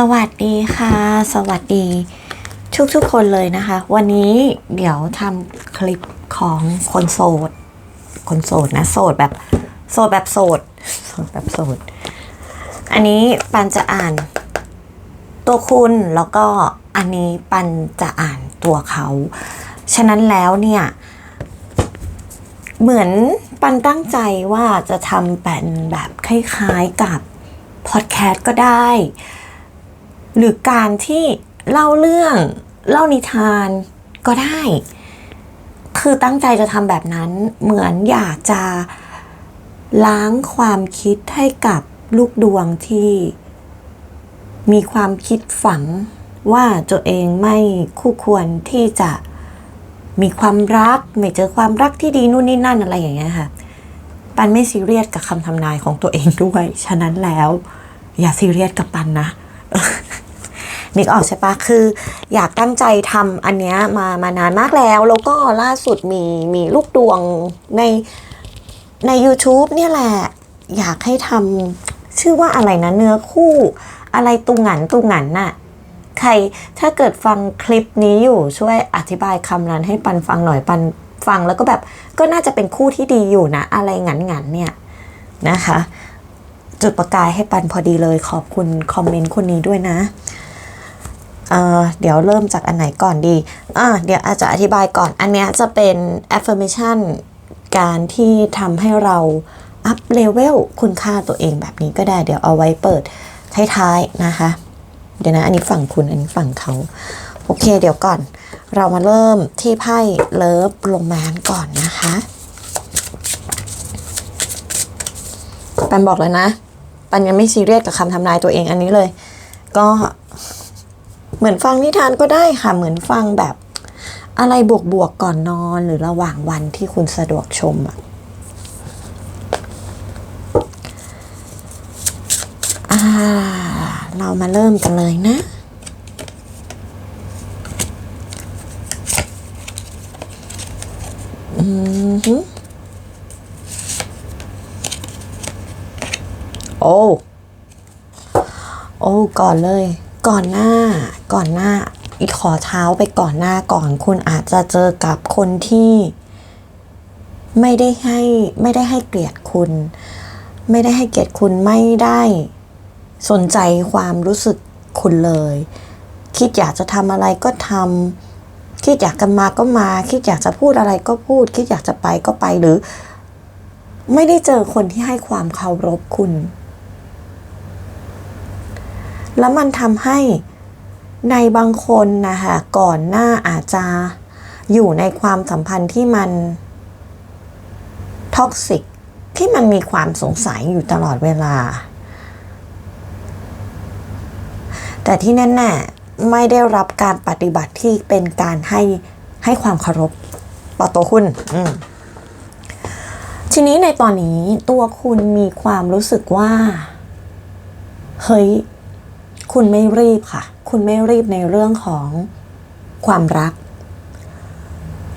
สวัสดีค่ะ สวัสดีทุกทุกๆคนเลยนะคะ วันนี้เดี๋ยวทำคลิปของคนโสด คนโสดนะ โสดแบบโสดแบบโสดโสดแบบโสด อันนี้ปันจะอ่าน ตัวคุณแล้วก็อันนี้ปันจะอ่านตัวเขา ฉะนั้นแล้วเนี่ย เหมือนปันตั้งใจว่าจะทำเป็นแบบคล้ายๆกับพอดแคสต์ก็ได้ หรือการที่เล่าเรื่องเล่านิทานก็ได้ คือตั้งใจจะทำแบบนั้นเหมือนอยากจะล้างความคิดให้กับลูกดวงที่มีความคิดฝังว่าตัวเองไม่คู่ควรที่จะมีความรัก ไม่เจอความรักที่ดีนู่นนี่นั่นอะไรอย่างเงี้ยค่ะ ปันไม่ซีเรียสกับคำทำนายของตัวเองด้วย ฉะนั้นแล้ว อย่าซีเรียสกับปันนะ นึกออกใช่ปะคือ อยากตั้งใจทำอันเนี้ยมามานานมากแล้ว แล้วก็ล่าสุดมีมีลูกดวงในใน YouTube เนี่ยแหละ อยากให้ทำชื่อว่าอะไรนะเนื้อคู่ อะไรตุงหันตุงหันน่ะใครถ้าเกิดฟังคลิปนี้อยู่ช่วยอธิบายคำนั้นให้ปันฟังหน่อยปันฟังแล้วก็แบบก็น่าจะเป็นคู่ที่ดีอยู่นะ อะไรหงันหงันเนี่ยนะคะ จุดประกายให้ปันพอดีเลยขอบคุณคอมเมนต์คนนี้ด้วยนะ เดี๋ยวเริ่มจากอันไหนก่อนดีอ่าเดี๋ยวอาจจะอธิบายก่อน อันเนี้ยจะเป็น affirmation การที่ทำให้เราอัพเลเวลคุณค่าตัวเองแบบนี้ก็ได้ เดี๋ยวเอาไว้เปิดท้ายๆนะคะ เดี๋ยวนะ อันนี้ฝั่งคุณ อันนี้ฝั่งเขา โอเค เดี๋ยวก่อน เรามาเริ่มที่ไพ่เลิฟโรแมนก่อนนะคะปันบอกเลยนะ ปันยังไม่ซีเรียสกับคำทำนายตัวเองอันนี้เลย ก็ เหมือนฟังนิทานก็ได้ค่ะ เหมือนฟังแบบ อะไรบวกๆก่อนนอนหรือระหว่างวันที่คุณสะดวกชมอะอ่าเรามาเริ่มกันเลยนะอืมฮึโอ้ โอ้ ก่อนเลย ก่อนหน้าก่อนหน้าอีกขอเท้าไปก่อนหน้าก่อน คุณอาจจะเจอกับคนที่ ไม่ได้ให้ไม่ได้ให้เกียรติคุณ ไม่ได้ให้เกียรติคุณไม่ได้สนใจความรู้สึกคุณเลย คิดอยากจะทำอะไรก็ทำคิดอยากกันมาก็มา คิดอยากจะพูดอะไรก็พูด คิดอยากจะไปก็ไปหรือ ไม่ได้เจอคนที่ให้ความเคารพคุณ แล้วมันทำให้ในบางคนนะคะก่อนหน้าอาจจะอยู่ในความสัมพันธ์ที่มันท็อกซิกที่มันมีความสงสัยอยู่ตลอดเวลา แต่ที่แน่ๆไม่ได้รับการปฏิบัติที่เป็นการให้ให้ความเคารพต่อตัวคุณทีนี้ในตอนนี้ตัวคุณมีความรู้สึกว่า เฮ้ย คุณไม่รีบค่ะ คุณไม่รีบในเรื่องของความรัก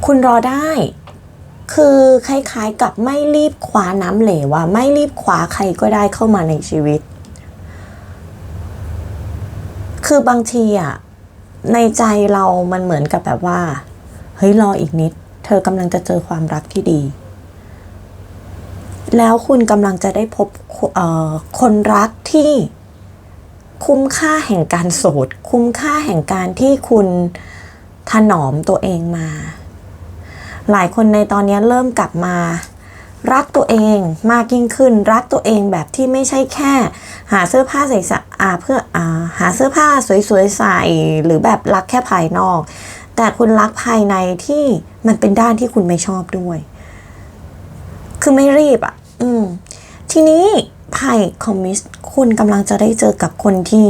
คุณรอได้ คือคล้ายๆกับไม่รีบคว้าน้ำเหลวอะไม่รีบคว้าใครก็ได้เข้ามาในชีวิต คือบางทีอะในใจเรามันเหมือนกับแบบว่า เฮ้ยรออีกนิด เธอกำลังจะเจอความรักที่ดี แล้วคุณกำลังจะได้พบคนรักที่ คุ้มค่าแห่งการโสด คุ้มค่าแห่งการที่คุณถนอมตัวเองมา หลายคนในตอนนี้เริ่มกลับมา รักตัวเองมากยิ่งขึ้น รักตัวเองแบบที่ไม่ใช่แค่ หาเสื้อผ้าใส่สะอาเพื่ออาหาเสื้อผ้าสวยๆใส่หรือแบบรักแค่ภายนอก แต่คุณรักภายในที่มันเป็นด้านที่คุณไม่ชอบด้วย คือไม่รีบอะ อืม ทีนี้ ไพ่คอมมิสคุณกำลังจะได้เจอกับคนที่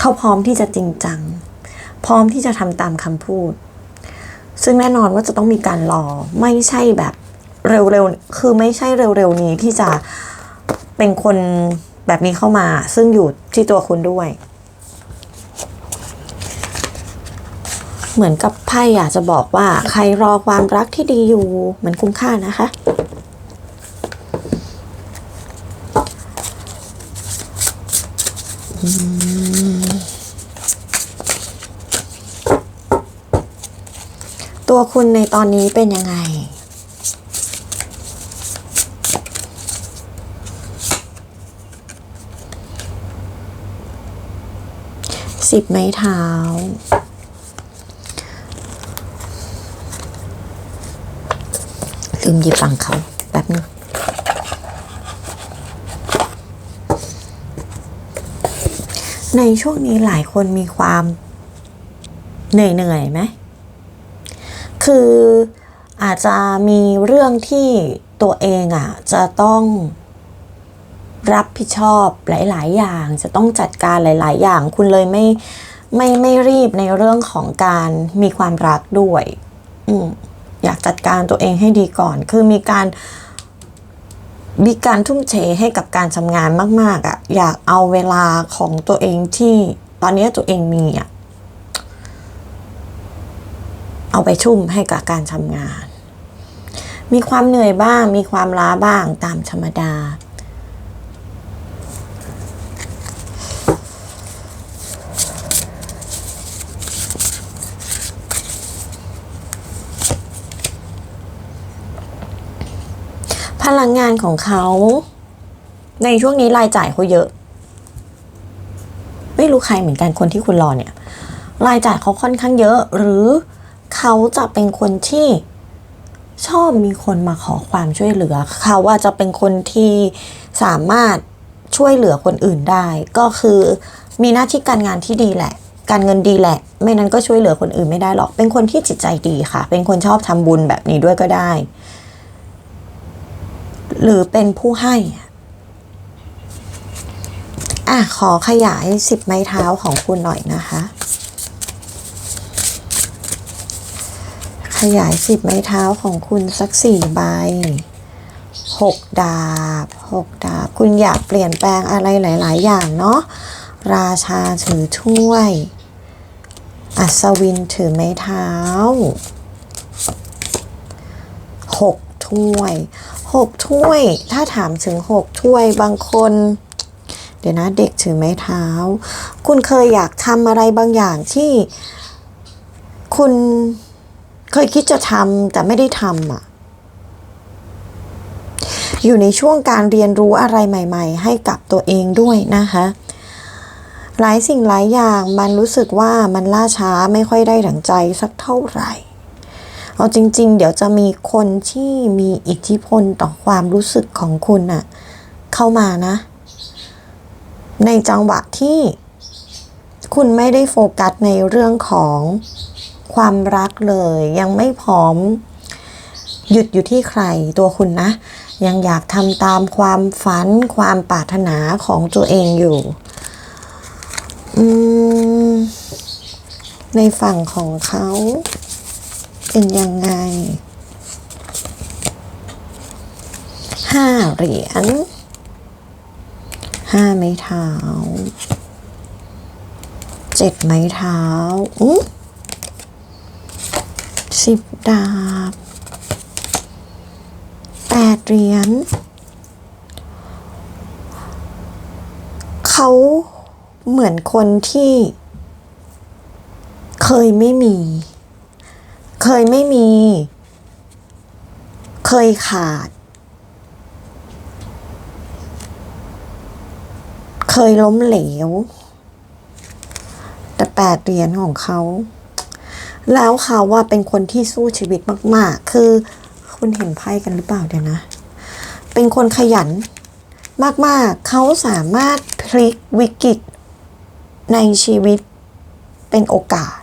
เขาพร้อมที่จะจริงจัง พร้อมที่จะทำตามคำพูด ซึ่งแน่นอนว่าจะต้องมีการรอ ไม่ใช่แบบเร็วๆ คือไม่ใช่เร็วๆนี้ที่จะเป็นคนแบบนี้เข้ามา ซึ่งอยู่ที่ตัวคุณด้วย เหมือนกับไพ่อยากจะบอกว่า ใครรอความรักที่ดีอยู่ มันคุ้มค่านะคะ ตัวคุณในตอนนี้เป็นยังไง สิบไม้เท้า ลืมหยิบฟังเขาแป๊บนึงในช่วงนี้หลายคนมีความเหนื่อยเหนื่อยๆไหม คืออาจจะมีเรื่องที่ตัวเองอะจะต้องรับผิดชอบหลาย ๆ อย่าง จะต้องจัดการหลาย ๆ อย่าง คุณเลยไม่ไม่ไม่รีบในเรื่องของการมีความรักด้วย อืมอยากจัดการตัวเองให้ดีก่อน คือมีการมีการทุ่มเทให้กับการทำงานมาก ๆอะ่ะ อยากเอาเวลาของตัวเองที่ตอนนี้ตัวเองมีอะ่ะ เอาไปชุ่มให้กับการทำงาน มีความเหนื่อยบ้าง มีความล้าบ้างตามธรรมดา พลังงานของเขา ในช่วงนี้รายจ่ายเขาเยอะ ไม่รู้ใครเหมือนกันคนที่คุณรอเนี่ย รายจ่ายเขาค่อนข้างเยอะหรือ เขาจะเป็นคนที่ชอบมีคนมาขอความช่วยเหลือ เขาว่าจะเป็นคนที่สามารถช่วยเหลือคนอื่นได้ ก็คือมีหน้าที่การงานที่ดีแหละ การเงินดีแหละ ไม่นั้นก็ช่วยเหลือคนอื่นไม่ได้หรอก เป็นคนที่จิตใจดีค่ะ เป็นคนชอบทำบุญแบบนี้ด้วยก็ได้ หรือเป็นผู้ให้อะอะขอขยายสิบไม้เท้าของคุณหน่อยนะคะ ขยายสิบไม้เท้าของคุณสักสี่ใบหกดาบหกดาบ คุณอยากเปลี่ยนแปลงอะไรหลาย ๆ อย่างเนาะราชาถือถ้วย อัศวินถือไม้เท้าหกถ้วยหกถ้วย ถ้าถามถึงหกถ้วยบางคน เดี๋ยวนะเด็กถือไม้เท้า คุณเคยอยากทำอะไรบางอย่างที่คุณ เคยคิดจะทำแต่ไม่ได้ทำอะ อยู่ในช่วงการเรียนรู้อะไรใหม่ ๆ ให้กับตัวเองด้วยนะคะ หลายสิ่งหลายอย่างมันรู้สึกว่ามันล่าช้าไม่ค่อยได้ดั่งใจสักเท่าไหร่ เอาจริง ๆ เดี๋ยวจะมีคนที่มีอิทธิพลต่อความรู้สึกของคุณน่ะ เข้ามานะ ในจังหวะที่คุณไม่ได้โฟกัสในเรื่องของ ความรักเลย ยังไม่พร้อม หยุดอยู่ที่ใครตัวคุณนะ ยังอยากทำตามความฝันความปรารถนาของตัวเองอยู่ในฝั่งของเขาเป็นยังไงห้าเหรียญห้าไม้เท้าเจ็ดไม้เท้าอุ๊ย สิบดาบแปดเหรียญเขาเหมือนคนที่เคยไม่มี เคยไม่มี เคยขาด เคยล้มเหลว แต่แปดเหรียญของเขา แล้วเขาว่าเป็นคนที่สู้ชีวิตมาก ๆ คือคุณเห็นไพ่กันหรือเปล่าเดี๋ยวนะ เป็นคนขยันมาก ๆ เขาสามารถพลิกวิกฤตในชีวิตเป็นโอกาส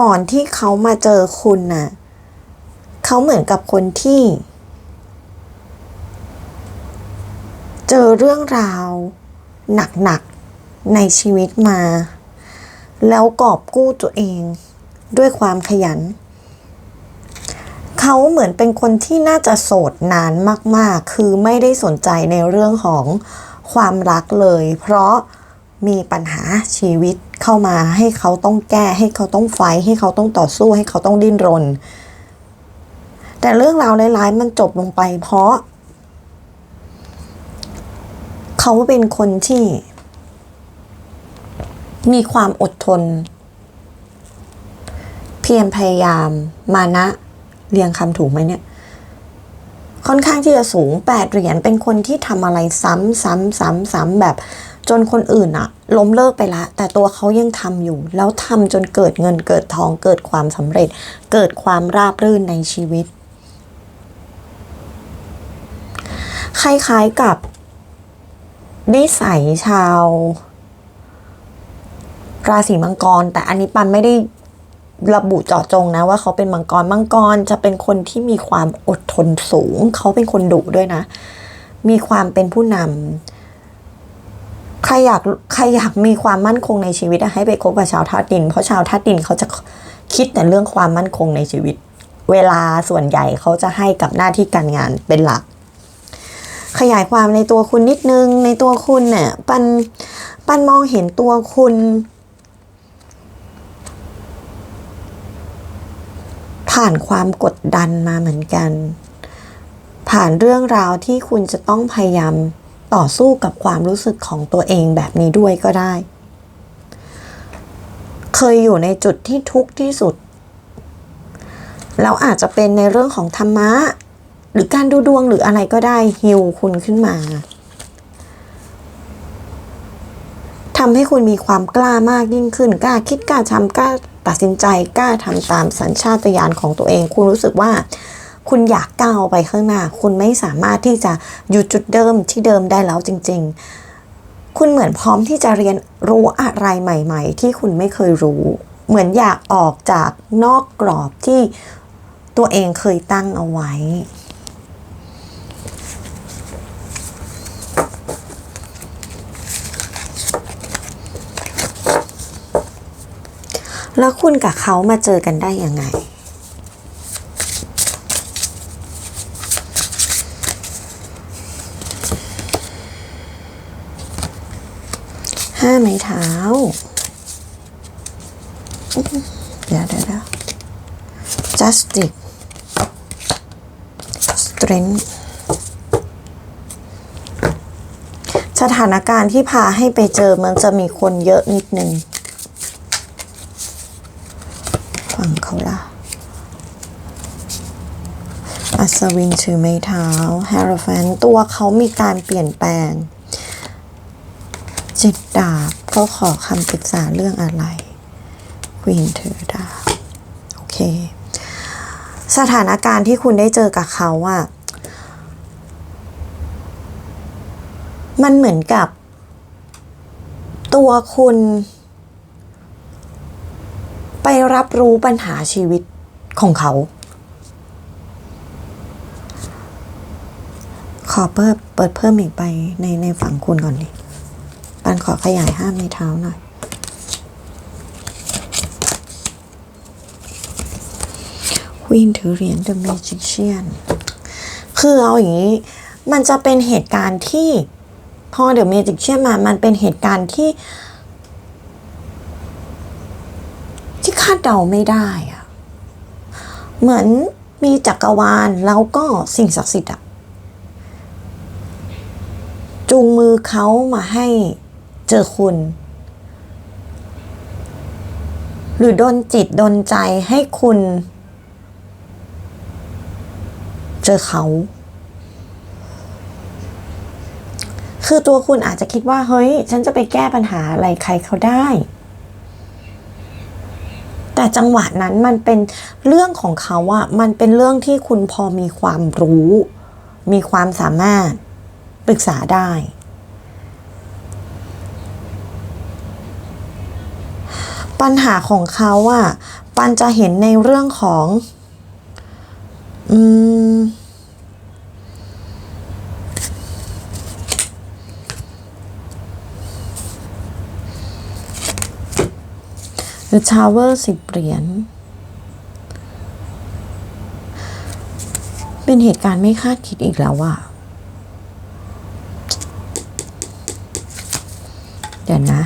ก่อนที่เขามาเจอคุณน่ะเขาเหมือนกับคนที่ เจอเรื่องราวหนัก ๆ ในชีวิตมา แล้วกอบกู้ตัวเอง ด้วยความขยัน เขาเหมือนเป็นคนที่น่าจะโสดนานมาก ๆ คือไม่ได้สนใจในเรื่องของความรักเลย เพราะมีปัญหาชีวิตเข้ามาให้เขาต้องแก้ให้เขาต้องไฟท์ให้เขาต้องต่อสู้ให้เขาต้องดิ้นรน แต่เรื่องราวร้ายๆมันจบลงไป เพราะ เขาเป็นคนที่ มีความอดทน เพียรพยายาม มานะ เรียงคำถูกไหมเนี่ย ค่อนข้างที่จะสูงแปดเหรียญเป็นคนที่ทำอะไรซ้ำซ้ำซ้ำซ้ำแบบจนคนอื่นอะล้มเลิกไปละ แต่ตัวเขายังทำอยู่ แล้วทำจนเกิดเงินเกิดทองเกิดความสำเร็จ เกิดความราบรื่นในชีวิต คล้ายๆกับนิสัยชาว ราศีมังกร แต่อันนี้ปันไม่ได้ ระบุเจาะจงนะว่าเขาเป็นมังกร มังกรจะเป็นคนที่มีความอดทนสูง เขาเป็นคนดุด้วยนะ มีความเป็นผู้นำใครอยากใครอยากมีความมั่นคงในชีวิตให้ไปคบกับชาวธาตุดิน เพราะชาวธาตุดินเขาจะคิดแต่เรื่องความมั่นคงในชีวิต เวลาส่วนใหญ่เขาจะให้กับหน้าที่การงานเป็นหลัก ขยายความในตัวคุณนิดนึงในตัวคุณเนี่ยปันปันมองเห็นตัวคุณ ผ่านความกดดันมาเหมือนกัน ผ่านเรื่องราวที่คุณจะต้องพยายามต่อสู้กับความรู้สึกของตัวเองแบบนี้ด้วยก็ได้ เคยอยู่ในจุดที่ทุกข์ที่สุดแล้วอาจจะเป็นในเรื่องของธรรมะ หรือการดูดวงหรืออะไรก็ได้ฮิวคุณขึ้นมาทำให้คุณมีความกล้ามากยิ่งขึ้น กล้าคิดกล้าทำกล้า ตัดสินใจกล้าทำตามสัญชาตญาณของตัวเอง คุณรู้สึกว่า คุณอยากก้าวไปข้างหน้า คุณไม่สามารถที่จะอยู่จุดเดิมที่เดิมได้แล้วจริง ๆ คุณเหมือนพร้อมที่จะเรียนรู้อะไรใหม่ ๆ ที่คุณไม่เคยรู้ เหมือนอยากออกจากนอกกรอบที่ตัวเองเคยตั้งเอาไว้ แล้วคุณกับเขามาเจอกันได้ยังไง ห้าไม้เท้า เดี๋ยวเดี๋ยวเดี๋ยว justice strength สถานการณ์ที่พาให้ไปเจอมันจะมีคนเยอะนิดนึง ฟังเขาล่ะ วินถือไม้เท้าแฮร์รแฟนตัวเขามีการเปลี่ยนแปลงจิตดาบก็ขอคำปรึกษาเรื่องอะไรควีนถือดาบ โอเค สถานการณ์ที่คุณได้เจอกับเขาอะมันเหมือนกับ ตัวคุณ ไปรับรู้ปัญหาชีวิตของเขา อเปิดเปิดเพิ่มอีกไปในในฝั่งคุณก่อนดิปันขอขยายห้ามในเท้าหน่อยวีนถือเหรียญ The Magician คือเอาอย่างนี้ มันจะเป็นเหตุการณ์ที่พอ The Magician มา มันเป็นเหตุการณ์ที่ ที่คาดเดาไม่ได้อะเหมือนมีจักรวาลแล้วก็สิ่งศักดิ์สิทธิ์อะ จูงมือเขามาให้เจอคุณ หรือดนจิตดนใจให้คุณ เจอเขา คือตัวคุณอาจจะคิดว่า เฮ้ย ฉันจะไปแก้ปัญหาอะไรใครเขาได้ แต่จังหวะนั้นมันเป็นเรื่องของเขาอะมันเป็นเรื่องที่คุณพอมีความรู้ มีความสามารถ ปรึกษาได้ ปัญหาของเขาอะปันจะเห็นในเรื่องของอืม The Tower สิบเหรียญเป็นเหตุการณ์ไม่คาดคิดอีกแล้วอะ เดี๋ยวนะ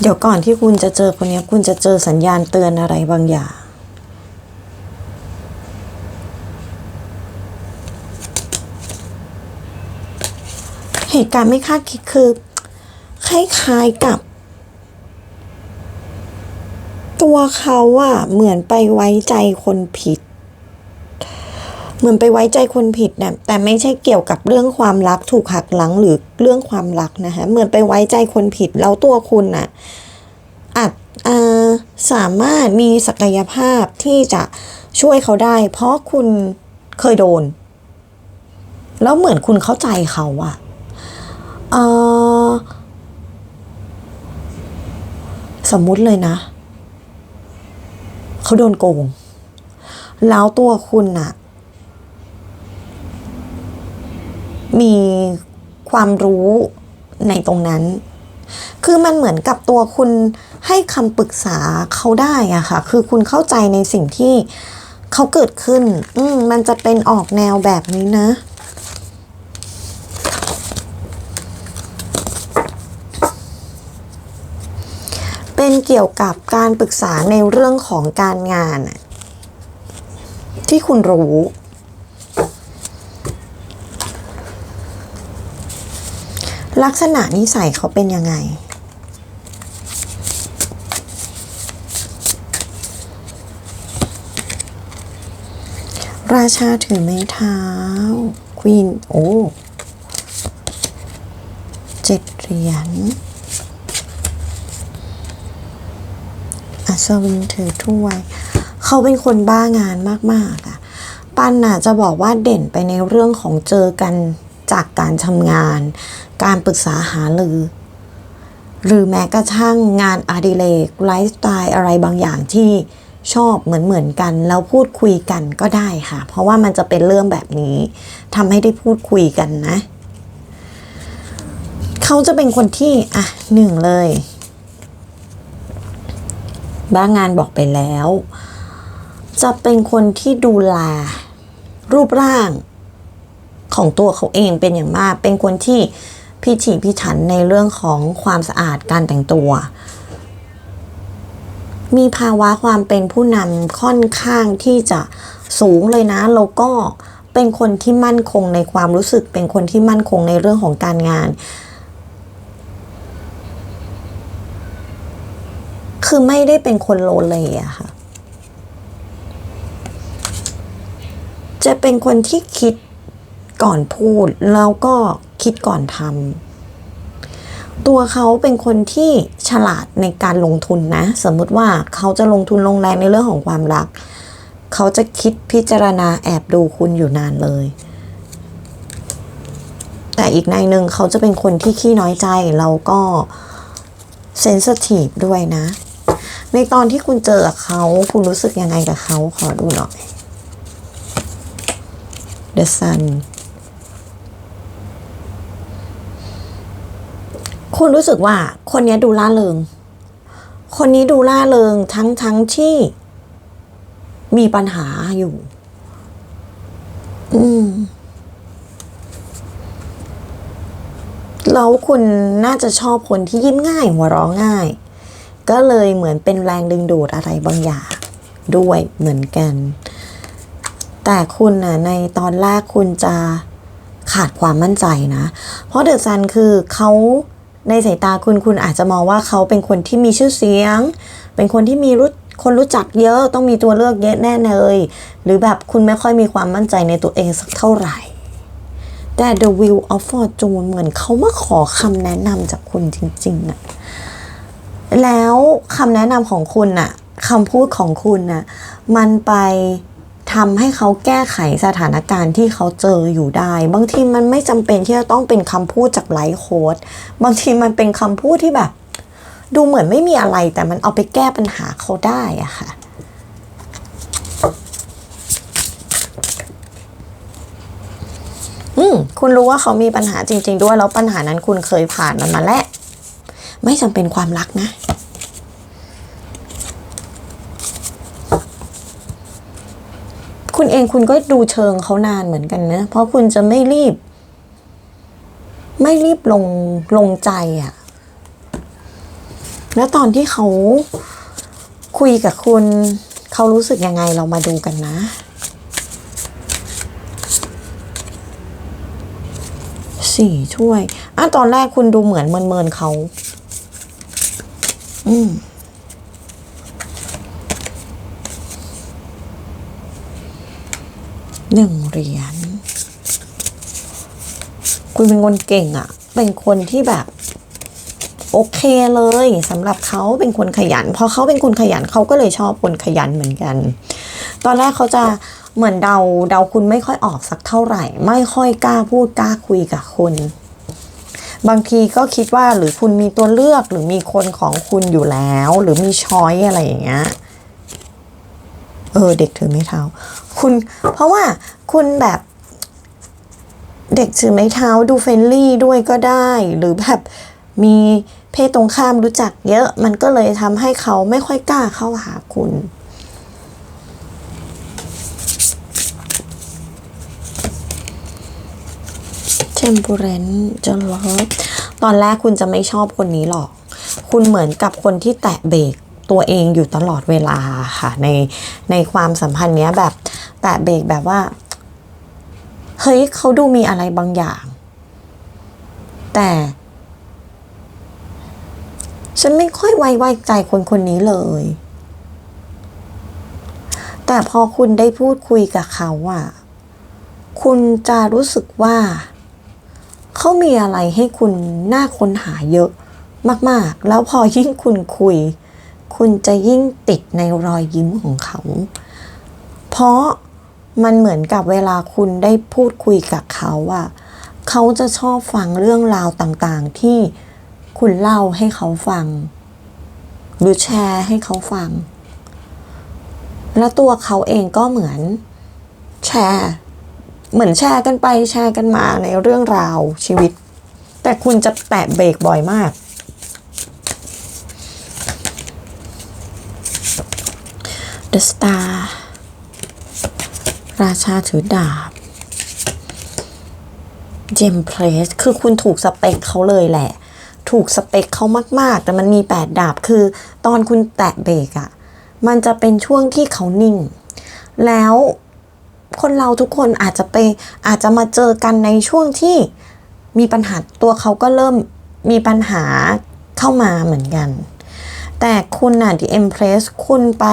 เดี๋ยวก่อนที่คุณจะเจอคนนี้คุณจะเจอสัญญาณเตือนอะไรบางอย่าง เหตุการณ์ไม่คาดคิดคือคล้ายๆกับ ตัวเขาอะเหมือนไปไว้ใจคนผิด เหมือนไปไว้ใจคนผิดนะแต่ไม่ใช่เกี่ยวกับเรื่องความรักถูกหักหลังหรือเรื่องความรักนะคะเหมือนไปไว้ใจคนผิดแล้วตัวคุณน่ะอาจสามารถมีศักยภาพที่จะช่วยเขาได้ เพราะคุณเคยโดน แล้วเหมือนคุณเข้าใจเขาอะเออสมมุติเลยนะ เขาโดนโกง แล้วตัวคุณน่ะมีความรู้ในตรงนั้น คือมันเหมือนกับตัวคุณให้คำปรึกษาเขาได้อะค่ะ คือคุณเข้าใจในสิ่งที่เขาเกิดขึ้น อืมมันจะเป็นออกแนวแบบนี้นะ เป็นเกี่ยวกับการปรึกษาในเรื่องของการงาน ที่คุณรู้ ลักษณะนิสัยเขาเป็นยังไง ราชาถือไม้เท้าควีนโอ้เจ็ดเหรียญ อัศวินถือถ้วย เขาเป็นคนบ้างานมาก ๆอะปันน่ะจะบอกว่าเด่นไปในเรื่องของเจอกันจากการทำงาน การปรึกษาหารือ หรือแม้กระทั่งงานอดิเรกไลฟ์สไตล์อะไรบางอย่างที่ชอบเหมือนเหมือนๆกัน แล้วพูดคุยกันก็ได้ค่ะ เพราะว่ามันจะเป็นเรื่องแบบนี้ทำให้ได้พูดคุยกันนะ เขาจะเป็นคนที่อะหนึ่งเลย บ้างงานบอกไปแล้ว จะเป็นคนที่ดูแลรูปร่างของตัวเขาเองเป็นอย่างมาก เป็นคนที่พิถีพิถันในเรื่องของความสะอาดการแต่งตัว มีภาวะความเป็นผู้นำค่อนข้างที่จะสูงเลยนะแล้วก็เป็นคนที่มั่นคงในความรู้สึก เป็นคนที่มั่นคงในเรื่องของการงาน คือไม่ได้เป็นคนโลเลอะค่ะ จะเป็นคนที่คิดก่อนพูดแล้วก็คิดก่อนทำตัวเขาเป็นคนที่ฉลาดในการลงทุนนะ สมมุติว่าเขาจะลงทุนลงแรงในเรื่องของความรัก เขาจะคิดพิจารณาแอบดูคุณอยู่นานเลย แต่อีกในหนึ่งเขาจะเป็นคนที่ขี้น้อยใจแล้วก็เซนสทีฟด้วยนะ ในตอนที่คุณเจอเขาคุณรู้สึกยังไงกับเขาขอดูหน่อย The Sun คุณรู้สึกว่าคนนี้ดูล่าเริง คนนี้ดูล่าเริงทั้งทั้งที่มีปัญหาอยู่ อืมแล้วคุณน่าจะชอบคนที่ยิ้มง่ายหัวเราะง่าย ก็เลยเหมือนเป็นแรงดึงดูดอะไรบางอย่างด้วยเหมือนกัน แต่คุณน่ะในตอนแรกคุณจะขาดความมั่นใจนะ เพราะเดอะซันคือเขาในสายตาคุณคุณอาจจะมองว่าเขาเป็นคนที่มีชื่อเสียง เป็นคนที่มีรู้คนรู้จักเยอะต้องมีตัวเลือกเยอะแน่เลยหรือแบบคุณไม่ค่อยมีความมั่นใจในตัวเองสักเท่าไหร่ แต่ The Wheel of Fortune เหมือนเขามาขอคำแนะนำจากคุณจริงๆอะ แล้วคำแนะนำของคุณน่ะคำพูดของคุณน่ะมันไปทำให้เขาแก้ไขสถานการณ์ที่เขาเจออยู่ได้ บางทีมันไม่จำเป็นที่จะต้องเป็นคำพูดจากไลฟ์โค้ดบางทีมันเป็นคำพูดที่แบบ ดูเหมือนไม่มีอะไรแต่มันเอาไปแก้ปัญหาเขาได้อะค่ะอืมคุณรู้ว่าเขามีปัญหาจริง ๆ ด้วยแล้วปัญหานั้นคุณเคยผ่านมันมาแล้ว ไม่จำเป็นความรักนะ คุณเองคุณก็ดูเชิงเขานานเหมือนกันนะ เพราะคุณจะไม่รีบ ไม่รีบลงลงใจอะ่ะ แล้วตอนที่เขาคุยกับคุณเขารู้สึกยังไงเรามาดูกันนะสี่ถ้วยอะตอนแรกคุณดูเหมือนเมินๆเขา อืมหนึ่งเหรียญ คุณเป็นคนเก่งอะ่ะ เป็นคนที่แบบ โอเคเลยสำหรับเขาเป็นคนขยัน พอเขาเป็นคนขยันเขาก็เลยชอบคนขยันเหมือนกัน ตอนแรกเขาจะเหมือนเดาเดาคุณไม่ค่อยออกสักเท่าไหร่ ไม่ค่อยกล้าพูดกล้าคุยกับคุณ บางทีก็คิดว่าหรือคุณมีตัวเลือกหรือมีคนของคุณอยู่แล้ว หรือมีช้อยอะไรอย่างเงี้ยเออเด็กถือไม้เท้า คุณเพราะว่าคุณแบบเด็กถือไม้เท้าดูเฟรนลี่ด้วยก็ได้ หรือแบบมีเพศตรงข้ามรู้จักเยอะ มันก็เลยทำให้เขาไม่ค่อยกล้าเข้าหาคุณ เทมปูเรนจะลบตอนแรกคุณจะไม่ชอบคนนี้หรอก คุณเหมือนกับคนที่แตะเบรกตัวเองอยู่ตลอดเวลาค่ะ ในในความสัมพันธ์เนี้ยแบบแตะเบรกแบบว่า เฮ้ยเขาดูมีอะไรบางอย่าง แต่ ฉันไม่ค่อยไว้ไว้ใจคนคนนี้เลย แต่พอคุณได้พูดคุยกับเขาอะคุณจะรู้สึกว่า เขามีอะไรให้คุณน่าค้นหาเยอะมากๆ แล้วพอยิ่งคุณคุย คุณจะยิ่งติดในรอยยิ้มของเขา เพราะมันเหมือนกับเวลาคุณได้พูดคุยกับเขาอะเขาจะชอบฟังเรื่องราวต่างๆ ที่คุณเล่าให้เขาฟัง หรือแชร์ให้เขาฟัง แล้วตัวเขาเองก็เหมือนแชร์ เหมือนแชร์กันไปแชร์กันมาในเรื่องราวชีวิต แต่คุณจะแตะเบรกบ่อยมาก The Star ราชาถือดาบเจมเพลสคือคุณถูกสเปคเขาเลยแหละ ถูกสเปคเขามาก ๆ แต่มันมีแปดดาบคือ ตอนคุณแตะเบรกอะมันจะเป็นช่วงที่เขานิ่ง แล้ว คนเราทุกคนอาจจะไปอาจจะมาเจอกันในช่วงที่มีปัญหาตัวเขาก็เริ่มมีปัญหาเข้ามาเหมือนกัน แต่คุณน่ะ The Empress คุณไป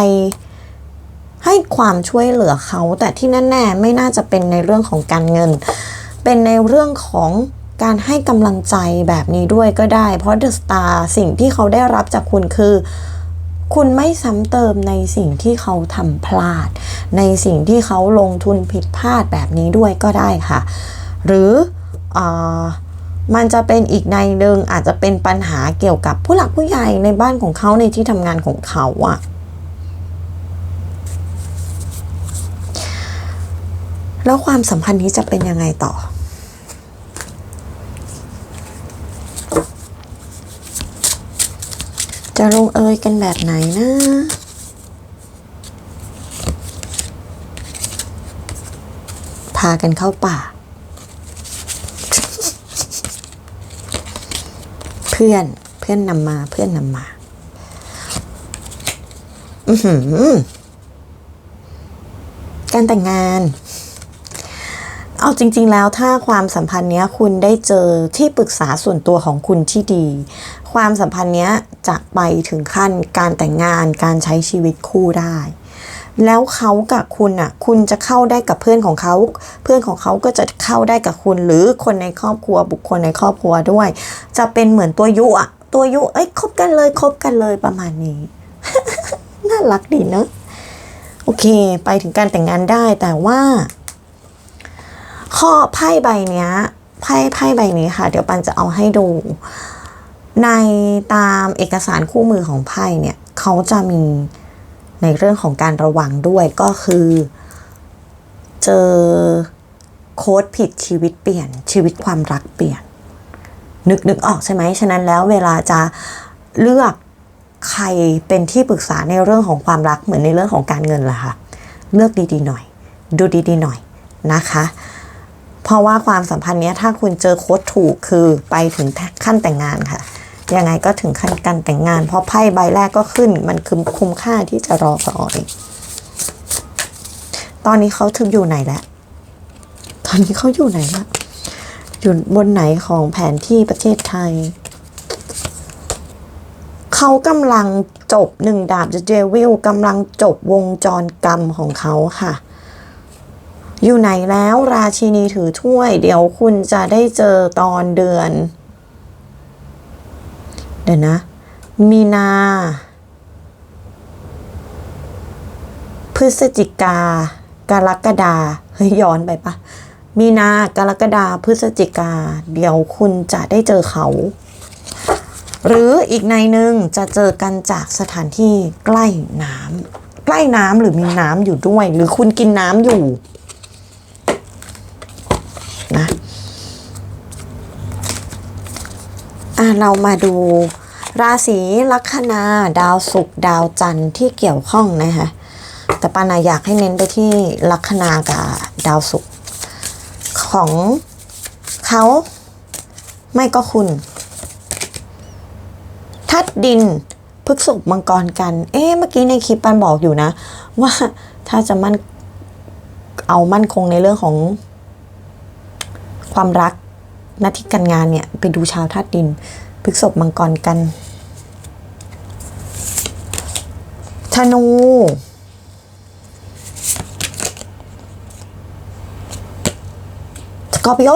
ให้ความช่วยเหลือเขา แต่ที่แน่ๆไม่น่าจะเป็นในเรื่องของการเงิน เป็นในเรื่องของการให้กำลังใจแบบนี้ด้วยก็ได้ เพราะ The Star สิ่งที่เขาได้รับจากคุณคือ คุณไม่ซ้ำเติมในสิ่งที่เขาทำพลาด ในสิ่งที่เขาลงทุนผิดพลาดแบบนี้ด้วยก็ได้ค่ะ หรืออมันจะเป็นอีกในหนึ่งอาจจะเป็นปัญหาเกี่ยวกับผู้หลักผู้ใหญ่ในบ้านของเขาในที่ทำงานของเขาอะแล้วความสัมพันธ์นี้จะเป็นยังไงต่อ จะลงเอยกันแบบไหนนะ พากันเข้าป่า เพื่อนเพื่อนนำมาเพื่อนนำมา อือหือการแต่งงาน เอาจริง ๆ แล้วถ้าความสัมพันธ์เนี้ย คุณได้เจอที่ปรึกษาส่วนตัวของคุณที่ดี ความสัมพันธ์เนี้ยจะไปถึงขั้นการแต่งงานการใช้ชีวิตคู่ได้ แล้วเขากับคุณอะ คุณจะเข้าได้กับเพื่อนของเขา เพื่อนของเขาก็จะเข้าได้กับคุณ หรือคนในครอบครัวบุคคลในครอบครัวด้วย จะเป็นเหมือนตัวยุอะตัวยุเอ้ยคบกันเลยคบกันเลยประมาณนี้ น่ารักดีเนอะโอเค ไปถึงการแต่งงานได้แต่ว่า ข้อไพ่ใบเนี้ยไพ่ไพ่ใบนี้ค่ะ เดี๋ยวปันจะเอาให้ดู ในตามเอกสารคู่มือของไพ่เนี่ยเขาจะมีในเรื่องของการระวังด้วยก็คือ เจอโค้ดผิดชีวิตเปลี่ยนชีวิตความรักเปลี่ยน นึกนึกออกใช่ไหมฉะนั้นแล้วเวลาจะเลือกใครเป็นที่ปรึกษาในเรื่องของความรักเหมือนในเรื่องของการเงินล่ะค่ะเลือกดีๆหน่อย ดูดีๆหน่อยนะคะ เพราะว่าความสัมพันธ์เนี้ยถ้าคุณเจอโค้ดถูกคือไปถึงขั้นแต่งงานค่ะ ยังไงก็ถึงขั้นการแต่งงาน เพราะไพ่ใบแรกก็ขึ้น มันคือคุ้มค่าที่จะรอคอย ตอนนี้เขาถึงอยู่ไหนแล้ว ตอนนี้เขาอยู่ไหนละอยู่บนไหนของแผนที่ประเทศไทย เขากำลังจบหนึ่งดาบจะเจวิลกำลังจบวงจรกรรมของเขาค่ะอยู่ไหนแล้วราชินีถือถ้วย เดี๋ยวคุณจะได้เจอตอนเดือน เดี๋ยวนะ มีนา พฤศจิกา กรกฎาเฮ้ยย้อนไปปะมีนากรกฎาพฤศจิกา เดี๋ยวคุณจะได้เจอเขา หรืออีกในหนึ่งจะเจอกันจากสถานที่ใกล้น้ำใกล้น้ำหรือมีน้ำอยู่ด้วย หรือคุณกินน้ำอยู่ นะ อะ เรามาดูราศีลัคนาดาวศุกร์ดาวจันทร์ที่เกี่ยวข้องนะคะแต่ปานาอยากให้เน้นไปที่ลัคนากับดาวศุกร์ของเขาไม่ก็คุณทัดดินพฤกษบมังกรกัน เอ๊ะเมื่อกี้ในคลิปปันบอกอยู่นะ ว่าถ้าจะมั่นเอามั่นคงในเรื่องของความรักหน้าที่การงานเนี่ย ไปดูชาวธาตุดิน พฤกษบมังกรกัน ธนูสกอร์ปิโอ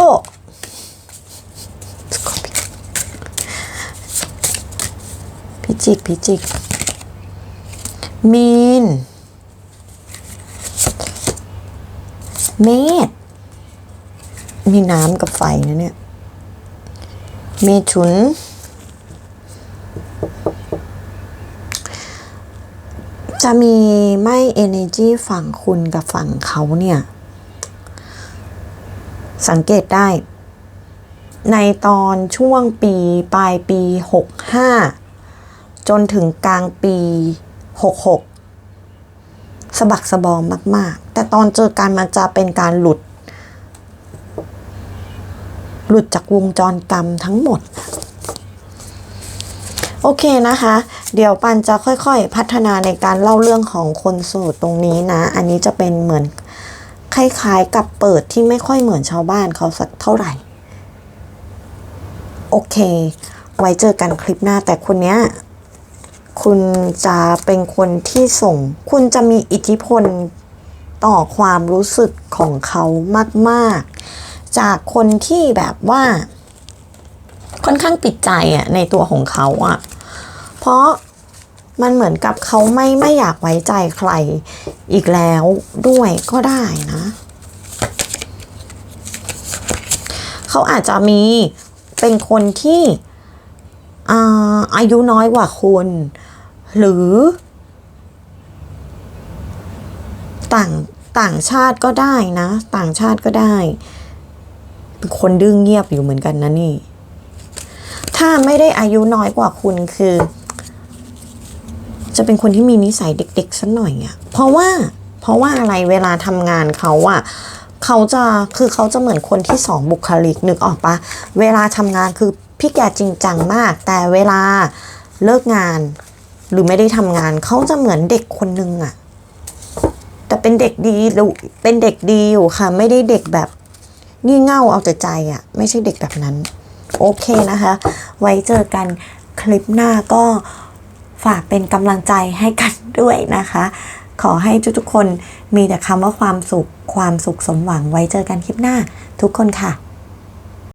สกอร์ปิโอพิจิก พิจิก มีน เมษมีน้ำกับไฟนะเนี่ย เมถุน จะมีไม่ energy ฝั่งคุณกับฝั่งเขาเนี่ย สังเกตได้ ในตอนช่วงปีปลายปี 65 จนถึงกลางปี 66 สะบักสะบอมมาก ๆ แต่ตอนเจอกันมันจะเป็นการหลุด หลุดจากวงจรกรรมทั้งหมด โอเคนะคะ เดี๋ยวปันจะค่อยๆ พัฒนาในการเล่าเรื่องของคนโสดตรงนี้นะ อันนี้จะเป็นเหมือนคล้ายๆกับเปิดที่ไม่ค่อยเหมือนชาวบ้านเขาสักเท่าไหร่ โอเค ไว้เจอกันคลิปหน้าแต่คนเนี้ยคุณจะเป็นคนที่ส่ง คุณจะมีอิทธิพลต่อความรู้สึกของเขามาก ๆ จากคนที่แบบว่า ค่อนข้างติดใจอะในตัวของเขาอะ เพราะมันเหมือนกับเขาไม่ไม่อยากไว้ใจใครอีกแล้วด้วยก็ได้นะ เขาอาจจะมีเป็นคนที่อาอายุน้อยกว่าคุณ หรือ ต่างต่างชาติก็ได้นะ ต่างชาติก็ได้ เป็นคนดื้งเงียบอยู่เหมือนกันนะนี่ ถ้าไม่ได้อายุน้อยกว่าคุณคือ จะเป็นคนที่มีนิสัยเด็กๆสักหน่อยอะ่ะเพราะว่าเพราะว่าอะไรเวลาทำงานเขาอะ่ะเขาจะคือเขาจะเหมือนคนที่สองบุคลิกนึกออกปะเวลาทำงานคือพี่แกจริงจังมาก แต่เวลาเลิกงาน หรือไม่ได้ทำงาน เขาจะเหมือนเด็กคนนึงอะ่ะแต่เป็นเด็กดีหรือเป็นเด็กดีอยู่ค่ะ ไม่ได้เด็กแบบงี่เง่าเอาแต่ใจอะไม่ใช่เด็กแบบนั้น โอเคนะคะ ไว้เจอกันคลิปหน้าก็ฝากเป็นกำลังใจให้กันด้วยนะคะ ขอให้ทุกๆคนมีแต่คำว่าความสุข ความสุขสมหวังไว้เจอกันคลิปหน้าทุกคนค่ะ